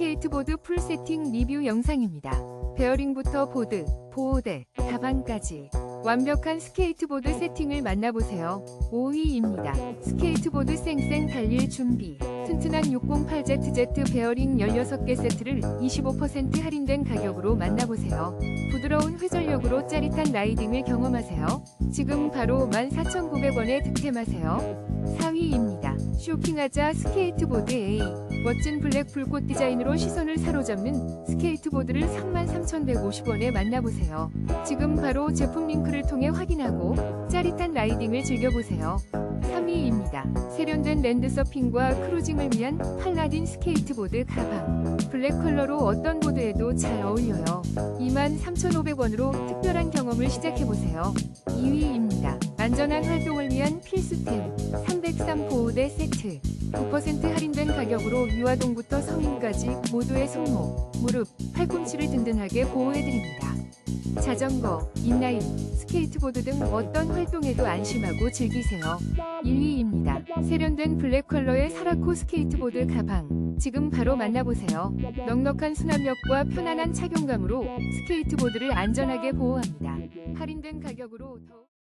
스케이트보드 풀 세팅 리뷰 영상입니다. 베어링부터 보드, 보호대, 가방까지 완벽한 스케이트보드 세팅을 만나보세요. 5위입니다. 스케이트보드 쌩쌩 달릴 준비. 튼튼한 608ZZ 베어링 16개 세트를 25% 할인된 가격으로 만나보세요. 부드러운 회전력으로 짜릿한 라이딩을 경험하세요. 지금 바로 14,900원에 득템하세요. 4위입니다. 쇼핑하자 스케이트보드 A. 멋진 블랙 불꽃 디자인으로 시선을 사로잡는 스케이트보드를 33,150원에 만나보세요. 지금 바로 제품 링크를 통해 확인하고 짜릿한 라이딩을 즐겨보세요. 3위입니다. 세련된 랜드 서핑과 크루징을 위한 팔라딘 스케이트보드 가방. 블랙 컬러로 어떤 보드에도 잘 어울려요. 23,500원으로 특별한 경험을 시작해보세요. 2위입니다. 안전한 활동을 위한 필수템 303 보호대 세트 9% 할인된 가격으로 유아동부터 성인까지 모두의 손목, 무릎, 팔꿈치를 든든하게 보호해드립니다. 자전거, 인라인, 스케이트보드 등 어떤 활동에도 안심하고 즐기세요. 1위입니다. 세련된 블랙 컬러의 사라코 스케이트보드 가방. 지금 바로 만나보세요. 넉넉한 수납력과 편안한 착용감으로 스케이트보드를 안전하게 보호합니다. 할인된 가격으로 더...